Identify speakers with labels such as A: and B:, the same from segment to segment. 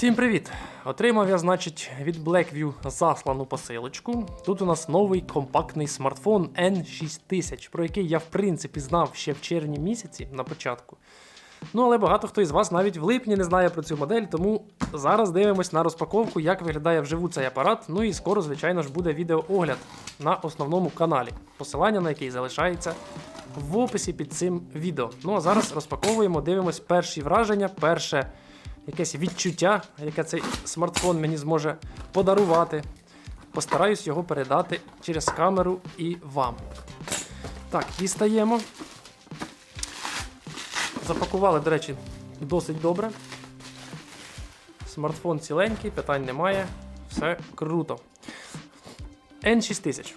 A: Всім привіт! Отримав я, значить, від Blackview заслану посилочку. Тут у нас новий компактний смартфон N6000, про який я в принципі знав ще в червні місяці на початку. Ну, але багато хто із вас навіть в липні не знає про цю модель, тому зараз дивимось на розпаковку, як виглядає вживу цей апарат. Ну і скоро, звичайно ж, буде відеоогляд на основному каналі, посилання на який залишається в описі під цим відео. Ну а зараз розпаковуємо, дивимось перші враження, перше якесь відчуття, яке цей смартфон мені зможе подарувати. Постараюсь його передати через камеру і вам. Так, дістаємо. Запакували, до речі, досить добре. Смартфон ціленький, питань немає. Все круто. N6000.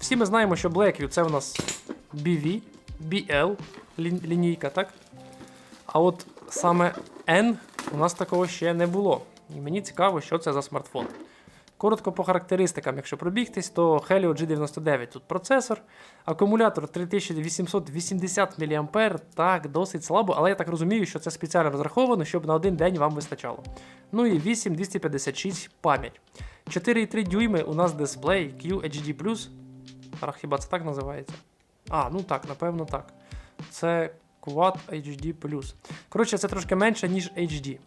A: Всі ми знаємо, що Blackview це у нас BV, BL лінійка, так? А от саме N у нас такого ще не було. І мені цікаво, що це за смартфон. Коротко по характеристикам, якщо пробігтись, то Helio G99 тут процесор, акумулятор 3880 мА, так, досить слабо, але я так розумію, що це спеціально розраховано, щоб на один день вам вистачало. Ну і 8256 пам'ять. 4,3 дюйми у нас дисплей QHD+. Хіба це так називається? А, ну так, напевно так. Це Quad HD+. Коротше, це трошки менше, ніж HD.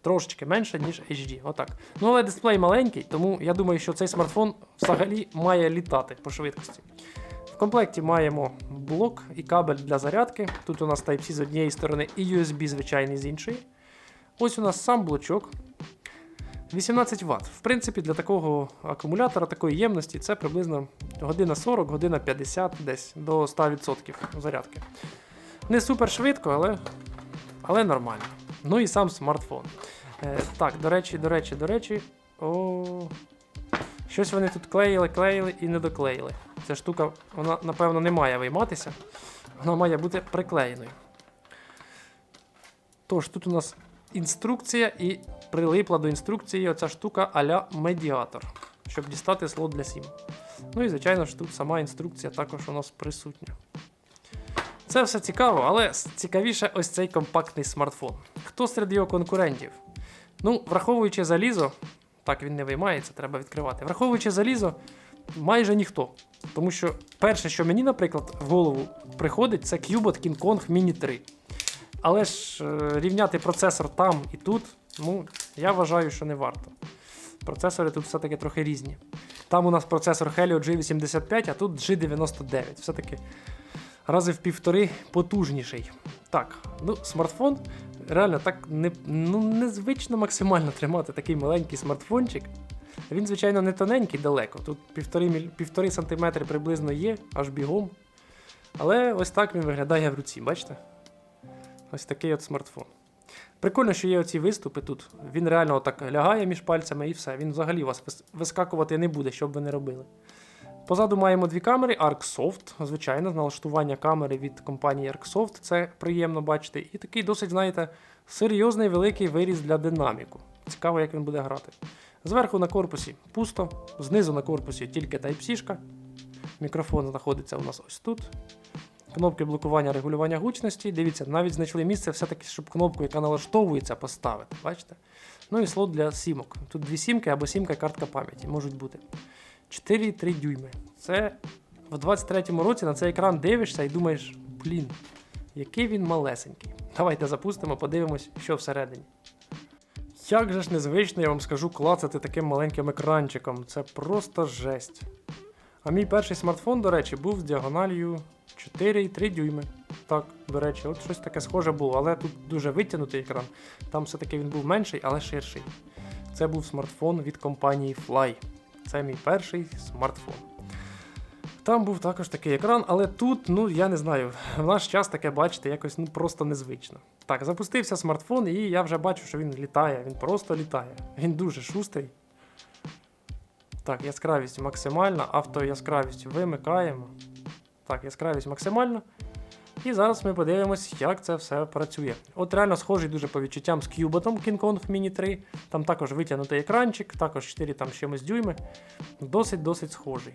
A: Трошечки менше, ніж HD. Отак. Ну, але дисплей маленький, тому я думаю, що цей смартфон взагалі має літати по швидкості. В комплекті маємо блок і кабель для зарядки. Тут у нас Type-C з однієї сторони і USB звичайний з іншої. Ось у нас сам блочок. 18 Вт. В принципі, для такого акумулятора, такої ємності, це приблизно година 40, година 50, десь до 100% зарядки. Не супер швидко, але, але нормально. Ну і сам смартфон. Е, так, до речі, до речі, до речі. О, щось вони тут клеїли, клеїли і не доклеїли. Ця штука, вона, напевно, не має вийматися. Вона має бути приклеєною. Тож, тут у нас інструкція і прилипла до інструкції оця штука а-ля медіатор, щоб дістати слот для SIM. Ну і, звичайно ж, тут сама інструкція також у нас присутня. Це все цікаво, але цікавіше ось цей компактний смартфон. Хто серед його конкурентів? Ну, враховуючи залізо, так він не виймається, треба відкривати. Враховуючи залізо, майже ніхто. Тому що перше, що мені, наприклад, в голову приходить, це Cubot King Kong Mini 3. Але ж е, рівняти процесор там і тут, ну, я вважаю, що не варто. Процесори тут все-таки трохи різні. Там у нас процесор Helio G85, а тут G99. Все-таки рази в півтори потужніший. Так, ну, смартфон реально так не, ну, незвично максимально тримати такий маленький смартфончик. Він, звичайно, не тоненький далеко. Тут півтори, півтори сантиметри приблизно є, аж бігом. Але ось так він виглядає в руці, бачите? Ось такий от смартфон. Прикольно, що є оці виступи тут. Він реально отак лягає між пальцями і все. Він взагалі вас вис- вискакувати не буде, що б ви не робили. Позаду маємо дві камери ArcSoft, звичайно, налаштування камери від компанії ArcSoft, це приємно бачити. І такий досить, знаєте, серйозний великий виріз для динаміку. Цікаво, як він буде грати. Зверху на корпусі пусто, знизу на корпусі тільки Type-C. Мікрофон знаходиться у нас ось тут. Кнопки блокування регулювання гучності. Дивіться, навіть знайшли місце все-таки, щоб кнопку, яка налаштовується, поставити. Бачите? Ну і слот для сімок. Тут дві сімки або сімка картка пам'яті можуть бути. 4,3 дюйми. Це в 23-му році на цей екран дивишся і думаєш, блін, який він малесенький. Давайте запустимо, подивимось, що всередині. Як же ж незвично, я вам скажу, клацати таким маленьким екранчиком. Це просто жесть. А мій перший смартфон, до речі, був з діагональю 4,3 дюйми. Так, до речі, от щось таке схоже було, але тут дуже витягнутий екран. Там все-таки він був менший, але ширший. Це був смартфон від компанії Fly. Це мій перший смартфон. Там був також такий екран, але тут, ну я не знаю, в наш час таке бачити якось ну просто незвично. Так, запустився смартфон, і я вже бачу, що він літає. Він просто літає. Він дуже шустрий. Так, яскравість максимальна, автояскравість вимикаємо. Так, яскравість максимальна. І зараз ми подивимось, як це все працює. От реально схожий дуже по відчуттям з Cubotom King Kong Mini 3. Там також витягнутий екранчик, також 4 там чимось дюйми. Досить-досить схожий.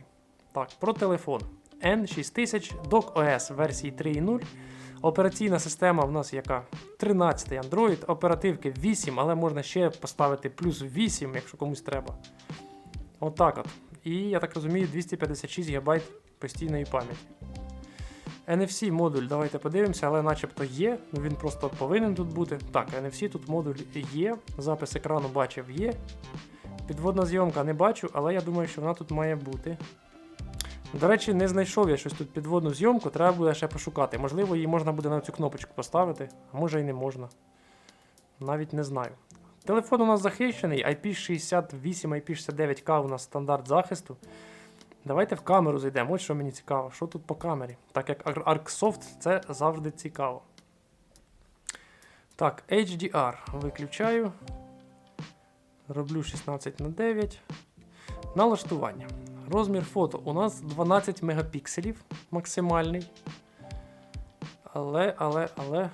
A: Так, про телефон. N6000 Dock OS версії 3.0. Операційна система в нас яка? 13 Android, оперативки 8, але можна ще поставити плюс 8, якщо комусь треба. Отак от. І я так розумію, 256 ГБ постійної пам'яті. NFC модуль, давайте подивимося, але начебто є. Ну він просто повинен тут бути. Так, NFC тут модуль є. Запис екрану бачив є. Підводна зйомка не бачу, але я думаю, що вона тут має бути. До речі, не знайшов я щось тут підводну зйомку, треба буде ще пошукати. Можливо, її можна буде на цю кнопочку поставити, а може і не можна. Навіть не знаю. Телефон у нас захищений, IP68, IP69K у нас стандарт захисту. Давайте в камеру зайдемо. Ось що мені цікаво. Що тут по камері? Так як Ar- ArcSoft це завжди цікаво. Так, HDR виключаю. Роблю 16 на 9. Налаштування. Розмір фото у нас 12 мегапікселів максимальний. Але, але, але.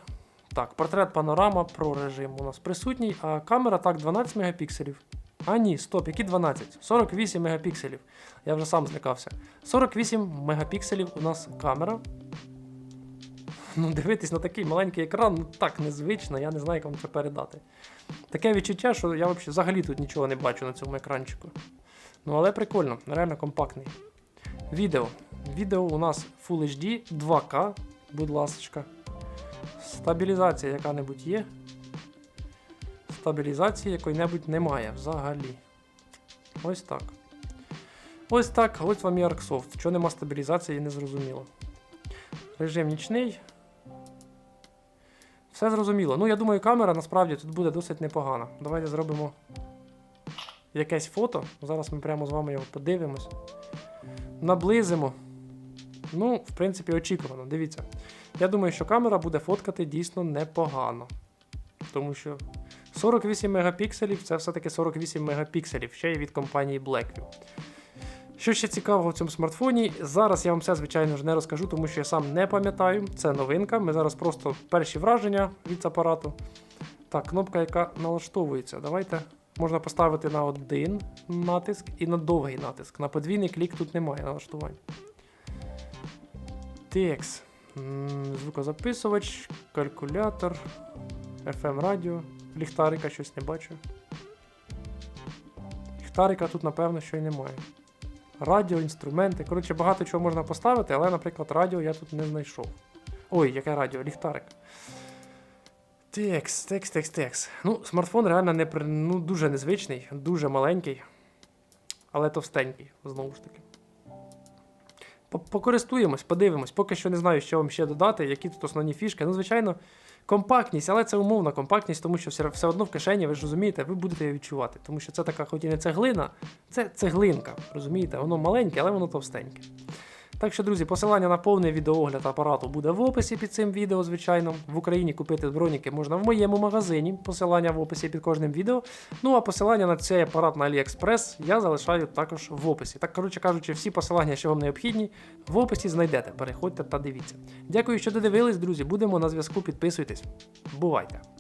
A: Так, портрет панорама про режим у нас присутній, а камера так 12 мегапікселів. А ні, стоп, які 12? 48 мегапікселів. Я вже сам злякався. 48 мегапікселів у нас камера. Ну, дивитись на такий маленький екран, ну так незвично, я не знаю, як вам це передати. Таке відчуття, що я взагалі, тут нічого не бачу на цьому екранчику. Ну, але прикольно, реально компактний. Відео. Відео у нас Full HD 2К, будь ласка. Стабілізація яка-небудь є. Стабілізації якої-небудь немає взагалі. Ось так. Ось так, ось вам і ArcSoft. Що нема стабілізації, не зрозуміло. Режим нічний. Все зрозуміло. Ну, я думаю, камера насправді тут буде досить непогана. Давайте зробимо якесь фото. Зараз ми прямо з вами його подивимось. Наблизимо. Ну, в принципі, очікувано. Дивіться. Я думаю, що камера буде фоткати дійсно непогано. Тому що 48 мегапікселів це все-таки 48 мегапікселів, ще й від компанії Blackview. Що ще цікавого в цьому смартфоні? Зараз я вам все, звичайно ж, не розкажу, тому що я сам не пам'ятаю. Це новинка. Ми зараз просто перші враження від апарату. Так, кнопка, яка налаштовується. Давайте можна поставити на один натиск і на довгий натиск. На подвійний клік тут немає налаштувань. TX. Звукозаписувач, калькулятор, FM радіо, ліхтарика щось не бачу. Ліхтарика тут, напевно, що й немає. Радіо, інструменти. Коротше, багато чого можна поставити, але, наприклад, радіо я тут не знайшов. Ой, яке радіо? Ліхтарик. Текс, текс, текс, текс. Ну, смартфон реально не, при- ну, дуже незвичний, дуже маленький, але товстенький, знову ж таки. Покористуємось, подивимось. Поки що не знаю, що вам ще додати, які тут основні фішки. Ну, звичайно, компактність, але це умовна компактність, тому що все, одно в кишені, ви ж розумієте, ви будете її відчувати. Тому що це така, хоч і не цеглина, це цеглинка. Розумієте, воно маленьке, але воно товстеньке. Так що, друзі, посилання на повний відеоогляд апарату буде в описі під цим відео, звичайно. В Україні купити броніки можна в моєму магазині. Посилання в описі під кожним відео. Ну а посилання на цей апарат на AliExpress я залишаю також в описі. Так, коротше кажучи, всі посилання, що вам необхідні, в описі знайдете. Переходьте та дивіться. Дякую, що додивились, друзі. Будемо на зв'язку. Підписуйтесь. Бувайте!